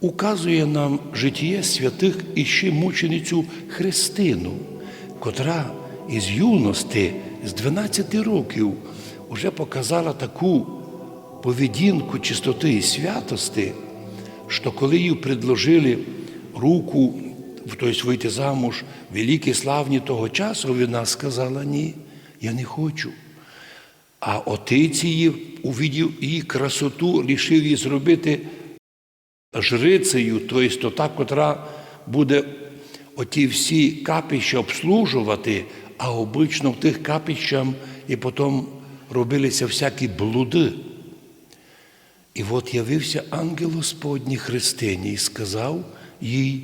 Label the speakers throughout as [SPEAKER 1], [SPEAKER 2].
[SPEAKER 1] указує нам життя святих і ще мученицю Христину, котра із юності, з 12 років, вже показала таку поведінку чистоти і святости, що коли їй предложили руку, тобто вийти замуж, великі славні того часу, вона сказала ні, я не хочу. А отець її увидів її красоту, рішив її зробити жрицею, тобто та, котра буде оті всі капища обслужувати, а обично в тих капищам і потім робилися всякі блуди. І от явився ангел Господній Христині і сказав їй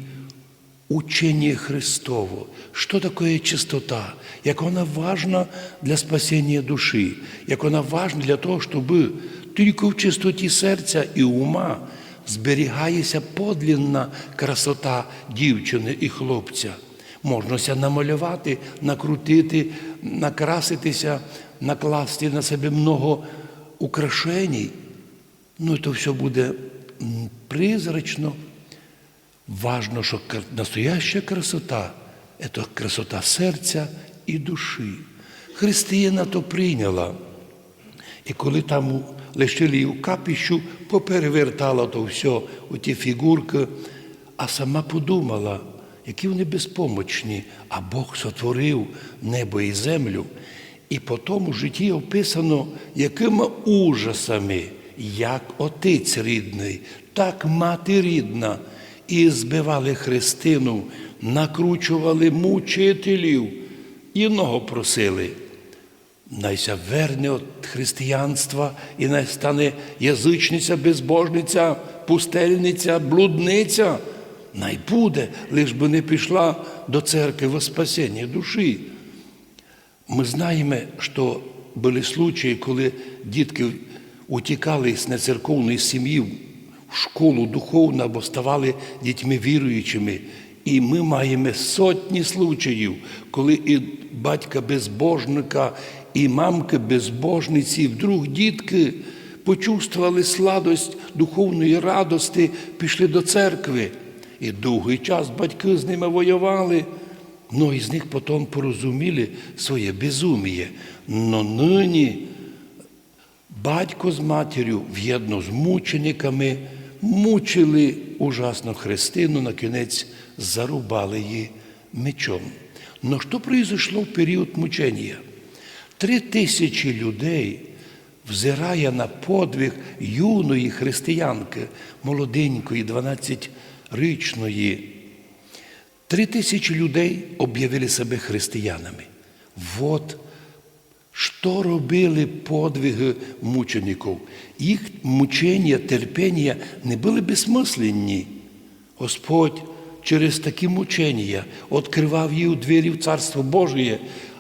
[SPEAKER 1] учення Христово, що таке чистота, як вона важна для спасіння душі, як вона важна для того, щоб тільки в чистоті серця і ума зберігається подлінна красота дівчини і хлопця. Можна намалювати, накрутити, накраситися, накласти на себе много украшень. Ну, то все буде призрачно. Важно, що настояща красота – це красота серця і душі. Християна то прийняла. І коли там лишили її в капіщу, поперевертала то все у ті фігурки, а сама подумала, які вони безпомочні, а Бог сотворив небо і землю. І по тому житті описано, якими ужасами, як отець рідний, так мати рідна, і збивали Христину, накручували мучителів, іного просили. Найся верне від християнства і най стане язичниця, безбожниця, пустельниця, блудниця. Най буде, лиш би не пішла до церкви во спасіння душі. Ми знаємо, що були случаї, коли дітки утікали з нецерковної сім'ї в школу духовну або ставали дітьми віруючими. І ми маємо сотні случаїв, коли і батька безбожника, і мамки безбожниці, вдруг дітки почувствували сладость духовної радости, пішли до церкви. І довгий час батьки з ними воювали. Многі з них потім порозуміли своє безуміє. Но нині батько з матір'ю в'єдно з мучениками мучили ужасно Христину, на кінець зарубали її мечом. Но що произошло в період мучення? Три тисячі людей взирає на подвиг юної християнки, молоденької, 12-річної. Три тисячі людей об'явили себе християнами. Вот що робили подвиги мучеників. Їх мучення, терпіння не були безсмисленні. Господь через такі мучення відкривав їх двері в Царство Божє,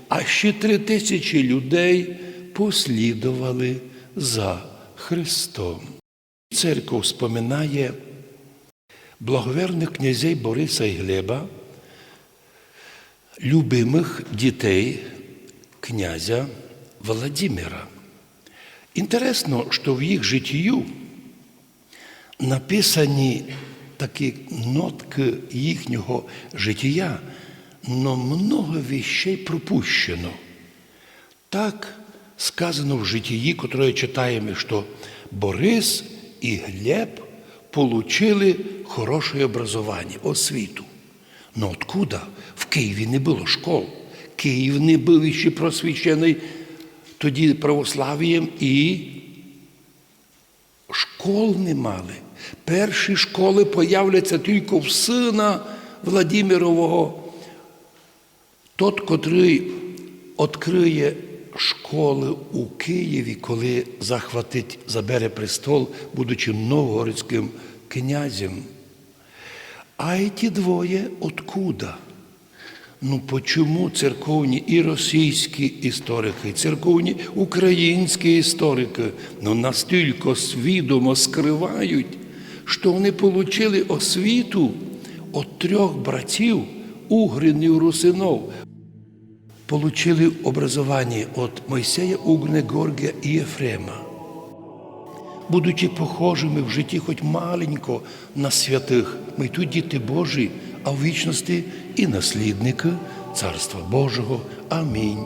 [SPEAKER 1] а ще три тисячі людей послідували за Христом. Церква споминає благоверних князей Бориса і Глеба, любимих дітей князя Владимира. Інтересно, що в їх життю написані такі нотки їхнього життя, но много вещей пропущено. Так сказано в житті, которое читаємо, що Борис і Глеб получили хороше образування, освіту. Но откуда? В Києві не було школ. Київ не був ще просвіщений тоді православ'ям і школ не мали. Перші школи появляться тільки в сина Владимирового. Тот, котрий відкриє школи у Києві, коли захватить, забере престол, будучи новгородським князем. А ті двоє откуда? Ну почому церковні і російські історики, і церковні українські історики ну, настільки свідомо скривають, що вони отримали освіту від трьох братів Угринів Русинов. Получили образование от Моисея, Угне, Горгия и Ефрема. будучи похожими в житті хоч маленько на святих, ми тут діти Божі, а в вічності і наслідники Царства Божого. Амінь.